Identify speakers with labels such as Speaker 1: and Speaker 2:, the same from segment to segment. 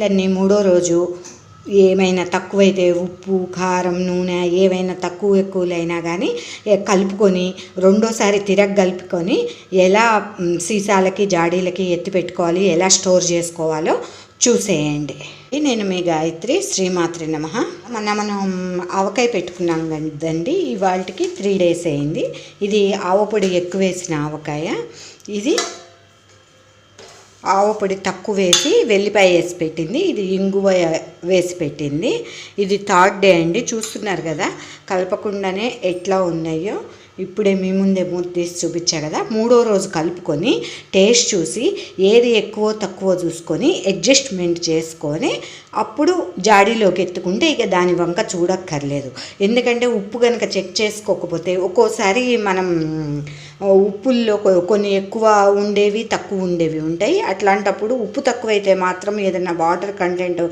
Speaker 1: ఇవన్నీ మూడో రోజు ఏమైనా తక్కువైతే ఉప్పు కారం నూనె ఏవైనా తక్కువ ఎక్కువలైనా కానీ కలుపుకొని రెండోసారి తిరగ కలుపుకొని ఎలా సీసాలకి జాడీలకి ఎత్తి పెట్టుకోవాలి ఎలా స్టోర్ చేసుకోవాలో చూసేయండి. నేను మీ గాయత్రి శ్రీమాత్రి నమ. మన మనం ఆవకాయ పెట్టుకున్నాం కదండి ఇవాళకి త్రీ డేస్ అయింది. ఇది ఆవపొడి ఎక్కువ వేసిన ఆవకాయ. ఇది ఆవపొడి తక్కువ వేసి వెల్లిపాయ వేసి పెట్టింది. ఇది ఇంగువ వేసి పెట్టింది. ఇది థర్డ్ డే అండి. చూస్తున్నారు కదా కలపకుండానే ఎట్లా ఉన్నాయో ఇప్పుడే మీ ముందే మూత తీసి చూపించా కదా. మూడో రోజు కలుపుకొని టేస్ట్ చూసి ఏది ఎక్కువ తక్కువ చూసుకొని అడ్జస్ట్మెంట్ చేసుకొని అప్పుడు జాడీలోకి ఎత్తుకుంటే ఇక దాని వంక చూడక్కర్లేదు. ఎందుకంటే ఉప్పు కనుక చెక్ చేసుకోకపోతే ఒక్కోసారి మనం ఉప్పుల్లో కొన్ని ఎక్కువ ఉండేవి తక్కువ ఉండేవి ఉంటాయి. అట్లాంటప్పుడు ఉప్పు తక్కువైతే మాత్రం ఏదైనా వాటర్ కంటెంట్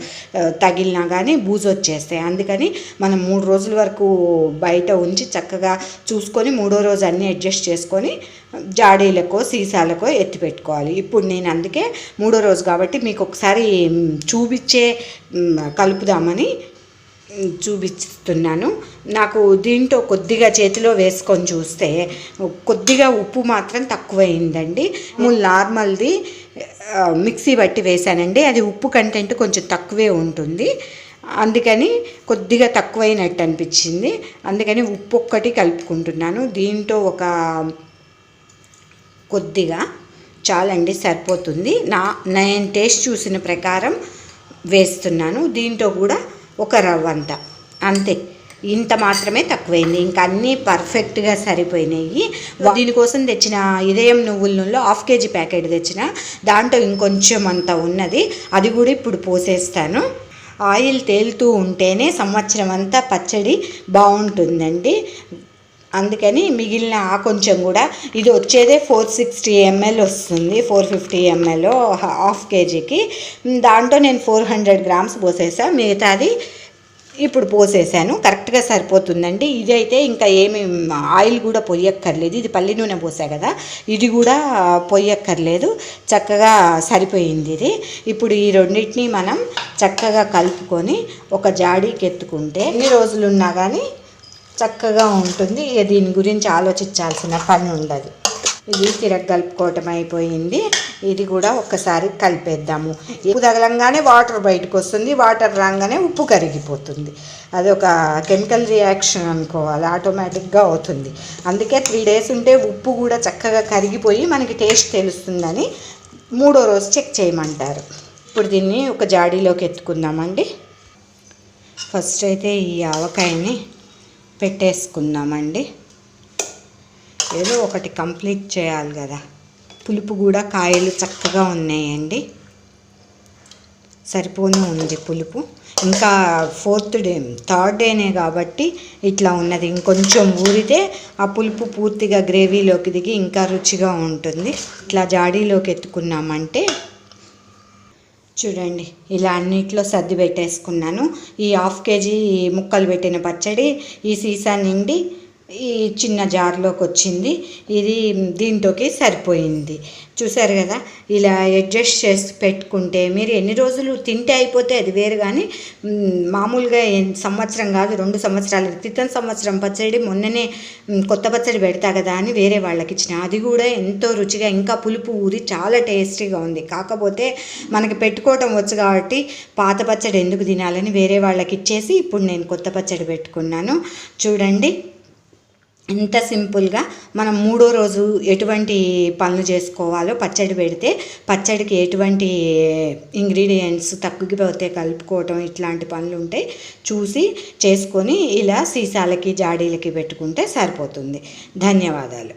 Speaker 1: తగిలినా కానీ బూజు వచ్చేస్తాయి అందుకని మనం మూడు రోజుల వరకు బయట ఉంచి చక్కగా చూసుకొని మూడో రోజు అన్నీ అడ్జస్ట్ చేసుకొని జాడీలకో సీసాలకో ఎత్తి పెట్టుకోవాలి. ఇప్పుడు నేను అందుకే మూడో రోజు కాబట్టి మీకు ఒకసారి చూపించే కలుపుదామని చూపిస్తున్నాను. నాకు దీంట్లో కొద్దిగా చేతిలో వేసుకొని చూస్తే కొద్దిగా ఉప్పు మాత్రం తక్కువైందండి. నార్మల్ది మిక్సీ బట్టి వేసానండి అది ఉప్పు కంటెంట్ కొంచెం తక్కువే ఉంటుంది. అందుకని కొద్దిగా తక్కువైనట్టు అనిపించింది. అందుకని ఉప్పు ఒక్కటి కలుపుకుంటున్నాను. దీంట్లో ఒక కొద్దిగా చాలండి సరిపోతుంది. నా నేను టేస్ట్ చూసిన ప్రకారం వేస్తున్నాను. దీంట్లో కూడా ఒక రవ్వంత అంతే. ఇంత మాత్రమే తక్కువైంది. ఇంకా అన్నీ పర్ఫెక్ట్గా సరిపోయినాయి. దీనికోసం తెచ్చిన ఇదయం నువ్వుల నూనెలో హాఫ్ కేజీ ప్యాకెట్ తెచ్చిన. దాంట్లో ఇంకొంచెం అంత ఉన్నది. అది కూడా ఇప్పుడు పోసేస్తాను. ఆయిల్ తేలుతూ ఉంటేనే సంవత్సరం అంతా పచ్చడి బాగుంటుందండి. అందుకని మిగిలిన ఆ కొంచెం కూడా ఇది వచ్చేదే ఫోర్ సిక్స్టీ ఎంఎల్ వస్తుంది. ఫోర్ ఫిఫ్టీ ఎంఎల్ హాఫ్ కేజీకి దాంట్లో నేను ఫోర్ హండ్రెడ్ గ్రామ్స్ పోసేసా. మిగతాది ఇప్పుడు పోసేసాను. కరెక్ట్గా సరిపోతుందండి. ఇది అయితే ఇంకా ఏమి ఆయిల్ కూడా పొయ్యక్కర్లేదు ఇది పల్లి నూనె పోసా కదా ఇది కూడా పొయ్యక్కర్లేదు చక్కగా సరిపోయింది ఇది. ఇప్పుడు ఈ రెండింటిని మనం చక్కగా కలుపుకొని ఒక జాడీకి ఎత్తుకుంటే ఎన్ని రోజులున్నా కానీ చక్కగా ఉంటుంది. ఇక దీని గురించి ఆలోచించాల్సిన పని ఉండదు. ఇది తిరగ కలుపుకోవటం అయిపోయింది. ఇది కూడా ఒక్కసారి కలిపేద్దాము. ఉప్పు తగలంగానే వాటర్ బయటకు వస్తుంది. వాటర్ రాగానే ఉప్పు కరిగిపోతుంది. అది ఒక కెమికల్ రియాక్షన్ అనుకోవాలి. ఆటోమేటిక్గా అవుతుంది. అందుకే త్రీ డేస్ ఉంటే ఉప్పు కూడా చక్కగా కరిగిపోయి మనకి టేస్ట్ తెలుస్తుందని మూడో రోజు చెక్ చేయమంటారు. ఇప్పుడు దీన్ని ఒక జాడీలోకి ఎత్తుకుందామండి. ఫస్ట్ అయితే ఈ ఆవకాయని పెట్టేసుకుందామండి. ఏదో ఒకటి కంప్లీట్ చేయాలి కదా. పులుపు కూడా కాయలు చక్కగా ఉన్నాయండి. సరిపోను ఉంది పులుపు. ఇంకా ఫోర్త్ డే థర్డ్ డేనే కాబట్టి ఇట్లా ఉన్నది. ఇంకొంచెం ఊరితే ఆ పులుపు పూర్తిగా గ్రేవీలోకి దిగి ఇంకా రుచిగా ఉంటుంది. ఇట్లా జాడీలోకి ఎత్తుకున్నామంటే చూడండి ఇలా అన్నిట్లో సర్ది పెట్టేసుకున్నాను. ఈ హాఫ్ కేజీ ముక్కలు పెట్టిన పచ్చడి ఈ సీసా నిండి ఈ చిన్న జార్లోకి వచ్చింది. ఇది దీంట్లోకి సరిపోయింది. చూసారు కదా ఇలా అడ్జస్ట్ చేసి పెట్టుకుంటే మీరు ఎన్ని రోజులు తింటే అయిపోతే అది వేరు కానీ మామూలుగా సంవత్సరం కాదు రెండు సంవత్సరాల క్రితం సంవత్సరం పచ్చడి మొన్ననే కొత్త పచ్చడి పెడతా కదా అని వేరే వాళ్ళకి ఇచ్చిన. అది కూడా ఎంతో రుచిగా ఇంకా పులుపు ఊరి చాలా టేస్టీగా ఉంది. కాకపోతే మనకి పెట్టుకోవటం వచ్చు కాబట్టి పాత పచ్చడి ఎందుకు తినాలని వేరే వాళ్ళకి ఇచ్చేసి ఇప్పుడు నేను కొత్త పచ్చడి పెట్టుకున్నాను. చూడండి. ఇంత సింపుల్గా మనం మూడో రోజు ఎటువంటి పనులు చేసుకోవాలో పచ్చడి పెడితే పచ్చడికి ఎటువంటి ఇంగ్రీడియంట్స్ తగ్గిపోతే కలుపుకోవటం ఇట్లాంటి పనులు ఉంటాయి చూసి చేసుకొని ఇలా సీసాలకి జాడీలకి పెట్టుకుంటే సరిపోతుంది. ధన్యవాదాలు.